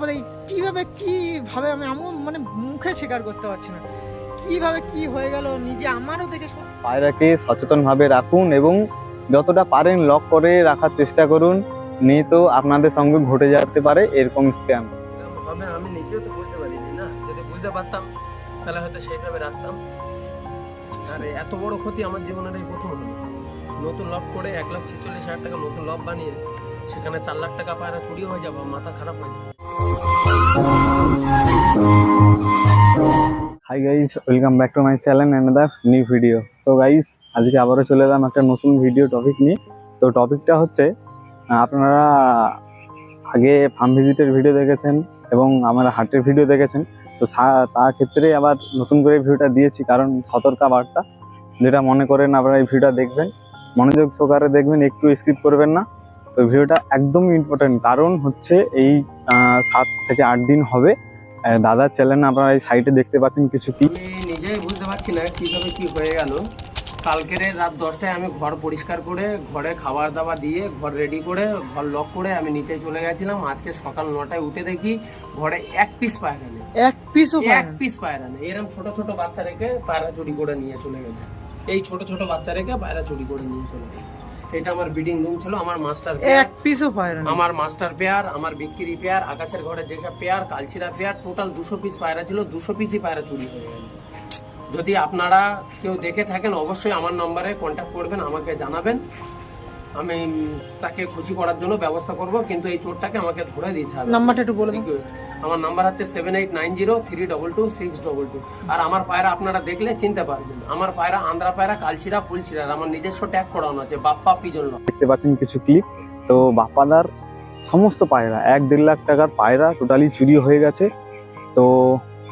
তবে এই কীভাবে কীভাবে আমি আমি মানে মুখে স্বীকার করতে পারছি না। কীভাবে কি হয়ে গেল নিজে আমারও দেখে পায়রাকে সচেতনভাবে রাখুন এবং যতটা পারেন লক করে রাখার চেষ্টা করুন। নেই তো আপনাদের সঙ্গে ঘটে যেতে পারে এরকম স্ক্যাম এরকম হবে আমি নিজেও তো বুঝতে পারিনি না। যদি বুঝতে পারতাম তাহলে হয়তো সেইভাবে রাখতাম। আর এত বড় ক্ষতি আমার জীবনের এই প্রথম হলো। নতুন লব করে এক লাখ ছেচল্লিশ হাজার টাকা নতুন লব বানিয়ে সেখানে চার লাখ টাকা পায়রা চুরি হয়ে যাব মাথা খারাপ হয়ে যাবে। Hi guys welcome back to my channel another new video তো গাইস আজকে আবারও চলে এলাম একটা নতুন ভিডিও টপিক নিয়ে। তো টপিকটা হচ্ছে আপনারা আগে ফার্ম ভিজিটের ভিডিও দেখেছেন এবং আমার হাটের ভিডিও দেখেছেন। তো তার ক্ষেত্রে আবার নতুন করে ভিডিওটা দিয়েছি, কারণ সতর্কা বার্তা। যেটা মনে করেন আপনারা এই ভিডিওটা দেখবেন, মনোযোগ সহকারে দেখবেন, একটু স্কিপ করবেন না। তো ভিডিওটা একদমই ইম্পর্টেন্ট কারণ হচ্ছে এই সাত থেকে আট দিন হবে। দাদার চ্যানেল আপনারা এই সাইটে দেখতে পাচ্ছেন কিছু কি নিজেই বুঝতে পারছি না কীভাবে কি হয়ে গেল। কালকের রাত দশটায় আমি ঘর পরিষ্কার করে ঘরে খাবার দাবার দিয়ে ঘর রেডি করে ঘর লক করে আমি নিচে চলে গেছিলাম। আজকে সকাল নটায় উঠে দেখি ঘরে এক পিস পায়রা নেই। এক পিসও এক পিস পায়রা নেই। এরকম ছোট ছোট বাচ্চা রেখে পায়রা চুরি করে নিয়ে চলে গেছে। এই ছোট ছোট বাচ্চা রেখে পায়রা চুরি করে নিয়ে চলে এটা আমার বিডিং রুম ছিল আমার মাস্টার এক পিসও পায়রা আমার মাস্টার পেয়ার আমার বিক্রি পেয়ার আকাশের ঘরে যেসব পেয়ার কালচিরা পেয়ার টোটাল দুশো পিস পায়রা ছিল দুশো পিসই পায়রা চুরি হয়ে গেল। যদি আপনারা কেউ দেখে থাকেন অবশ্যই আমার নম্বরে কন্ট্যাক্ট করবেন আমাকে জানাবেন। আমি তাকে খুশি করার জন্য ব্যবস্থা করব কিন্তু এই চোরটাকে আমাকে ধরে দিতে হবে। নাম্বারটা একটু বলে দিন আমার নাম্বার হচ্ছে seven eight nine zero three double two six double two আর আমার পায়রা আপনারা দেখলে চিনতে পারবেন। আমার পায়রা আন্ধ্রা পায়রা কালচিরা ফুলচিরা আর আমার নিজস্ব ট্যাগ করানো আছে বাপ্পা পিজন। দেখতে পাচ্ছেন কিছু ক্লিপ তো বাপ্পাদার সমস্ত পায়রা এক দেড় লাখ টাকার পায়রা টোটালি চুরি হয়ে গেছে। তো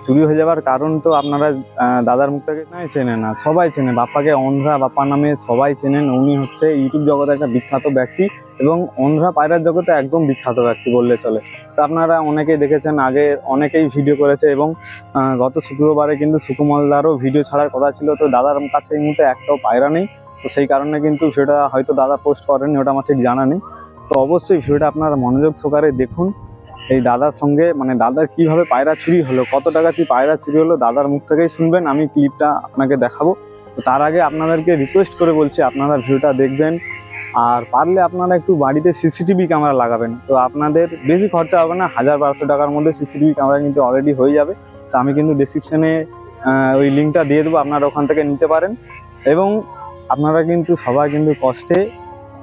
চুরি হয়ে যাওয়ার কারণ তো আপনারা দাদার মুখ থেকে নাই চেনে না সবাই চেনে বাপ্পাকে অন্ধ্রা, বাপ্পা নামে সবাই চেনেন। উনি হচ্ছে ইউটিউব জগতে একটা বিখ্যাত ব্যক্তি এবং অন্ধ্রা পায়রার জগতে একদম বিখ্যাত ব্যক্তি বললে চলে। তো আপনারা অনেকেই দেখেছেন, আগে অনেকেই ভিডিও করেছে এবং গত শুক্রবারে কিন্তু সুকুমলদারও ভিডিও ছাড়ার কথা ছিল। তো দাদার কাছে এই মুহূর্তে একটাও পায়রা নেই। তো সেই কারণে কিন্তু সেটা হয়তো দাদা পোস্ট করেনি ওটা আমার ঠিক জানা নেই। তো অবশ্যই ভিডিওটা আপনারা মনোযোগ সহকারে দেখুন। এই দাদার সঙ্গে মানে দাদার কীভাবে পায়রা চুরি হলো, কত টাকা কি পায়রা চুরি হলো, দাদার মুখ থেকেই শুনবেন, আমি ক্লিপটা আপনাকে দেখাবো। তো তার আগে আপনাদেরকে রিকোয়েস্ট করে বলছি, আপনারা ভিডিওটা দেখবেন, আর পারলে আপনারা একটু বাড়িতে সিসিটিভি ক্যামেরা লাগাবেন। তো আপনাদের বেশি খরচা হবে না, হাজার বারোশো টাকার মধ্যে সিসিটিভি ক্যামেরা কিন্তু অলরেডি হয়ে যাবে। তো আমি কিন্তু ডিসক্রিপশনে ওই লিঙ্কটা দিয়ে দেবো, আপনারা ওখান থেকে নিতে পারেন। এবং আপনারা কিন্তু সবাই কিন্তু কষ্টে,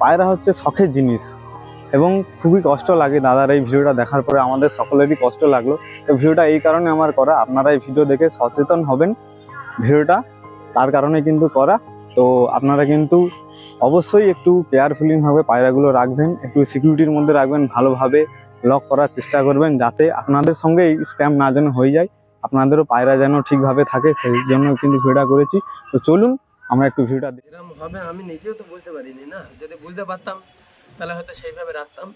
পায়রা হচ্ছে শখের জিনিস। এবং খুবই কষ্ট লাগে দাদার এই ভিডিওটা দেখার পরে আমাদের সকলেরই কষ্ট লাগল। তো ভিডিওটা এই কারণে আমার করা। আপনারা এই ভিডিও দেখে সচেতন হবেন ভিডিওটা, তার কারণে কিন্তু করা। তো আপনারা কিন্তু অবশ্যই একটু কেয়ারফুলিংভাবে পায়রাগুলো রাখবেন, একটু সিকিউরিটির মধ্যে রাখবেন, ভালোভাবে লক করার চেষ্টা করবেন যাতে আপনাদের সঙ্গে এই স্ক্যাম না যেন হয়ে যায়। আপনাদেরও পায়রা যেন ঠিকভাবে থাকে, সেই জন্য কিন্তু ভিডিওটা করেছি। তো চলুন, আমরা একটু ভিডিওটা দেখি। এরকম হবে, আমি নিজেও তো বুঝতে পারিনি না। যদি বুঝতে পারতাম তাহলে হয়তো সেইভাবে রাখতাম।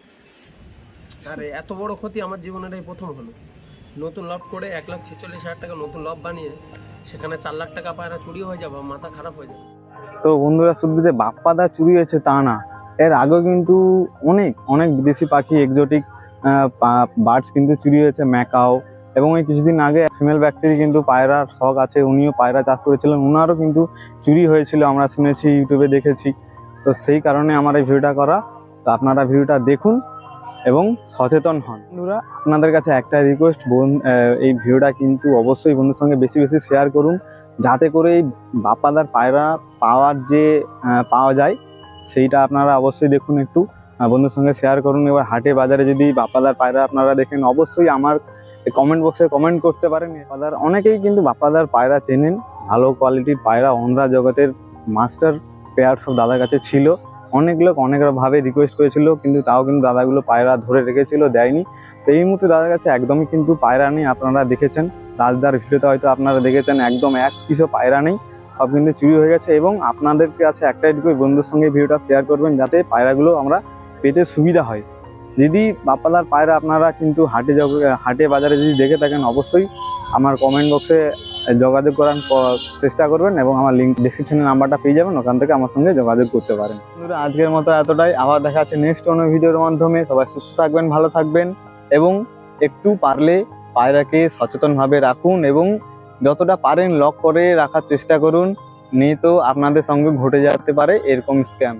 আর এত বড় ক্ষতি আমার জীবনের এই প্রথম হলো। নতুন লব করে এক লাখ ছেচল্লিশ হাজার টাকা নতুন লব বানিয়ে সেখানে চার লাখ টাকা পায়রা চুরি হয়ে যাবে মাথা খারাপ হয়ে যাবে। তো বন্ধুরা, শুধু যে বাপ্পাদা চুরি হয়েছে তা না, এর আগেও কিন্তু অনেক অনেক বিদেশি পাখি এক্সোটিক বার্ডস কিন্তু চুরি হয়েছে, ম্যাকাও এবং এই কিছুদিন আগে ফিমেল ব্যক্তির কিন্তু পায়রার শখ আছে, উনিও পায়রা চাষ করেছিলেন ওনারও কিন্তু চুরি হয়েছিল, আমরা শুনেছি, ইউটিউবে দেখেছি। তো সেই কারণে আমার এই ভিডিওটা করা তো আপনারা ভিডিওটা দেখুন এবং সচেতন হন। বন্ধুরা আপনাদের কাছে একটা রিকোয়েস্ট বোন এই ভিডিওটা কিন্তু অবশ্যই বন্ধুর সঙ্গে বেশি বেশি শেয়ার করুন যাতে করে এই বাপ্পাদার পায়রা পাওয়ার যে পাওয়া যায় সেইটা আপনারা অবশ্যই দেখুন একটু বন্ধুর সঙ্গে শেয়ার করুন। এবার হাটে বাজারে যদি বাপ্পাদার পায়রা আপনারা দেখেন অবশ্যই আমার কমেন্ট বক্সে কমেন্ট করতে পারেন। বাপ্পাদার অনেকেই কিন্তু বাপ্পাদার পায়রা চেনেন ভালো কোয়ালিটির পায়রা অন্ধ্রা জগতের মাস্টার পেয়ার সব দাদার কাছে ছিল। অনেক লোক অনেক ভাবে রিকোয়েস্ট করেছিল, কিন্তু তাও কিন্তু দাদাগুলো পায়রা ধরে রেখেছিল, দেয়নি। তো এই মুহূর্তে দাদার কাছে একদমই কিন্তু পায়রা নেই, আপনারা দেখেছেন। রাজদার ভিডিওতে হয়তো আপনারা দেখেছেন, একদম এক পিসও পায়রা নেই। সব কিন্তু চুরি হয়ে গেছে এবং আপনাদেরকে আছে একটাই রিকোয়েস্ট বন্ধুর সঙ্গে ভিডিওটা শেয়ার করবেন যাতে পায়রাগুলো আমরা পেতে সুবিধা হয়। যদি বাপ্পাদার পায়রা আপনারা কিন্তু হাটে হাটে বাজারে যদি দেখে থাকেন, অবশ্যই আমার কমেন্ট বক্সে যোগাযোগ করার চেষ্টা করবেন এবং আমার লিঙ্ক ডিসক্রিপশনে নাম্বারটা পেয়ে যাবেন, ওখান থেকে আমার সঙ্গে যোগাযোগ করতে পারেন। আজকের মতো এতটাই। আবার দেখা যাচ্ছে নেক্সট কোনো ভিডিওর মাধ্যমে। সবাই সুস্থ থাকবেন, ভালো থাকবেন এবং একটু পারলে পায়রাকে সচেতনভাবে রাখুন এবং যতটা পারেন লক করে রাখার চেষ্টা করুন। নেই তো আপনাদের সঙ্গে ঘটে যেতে পারে এরকম স্ক্যাম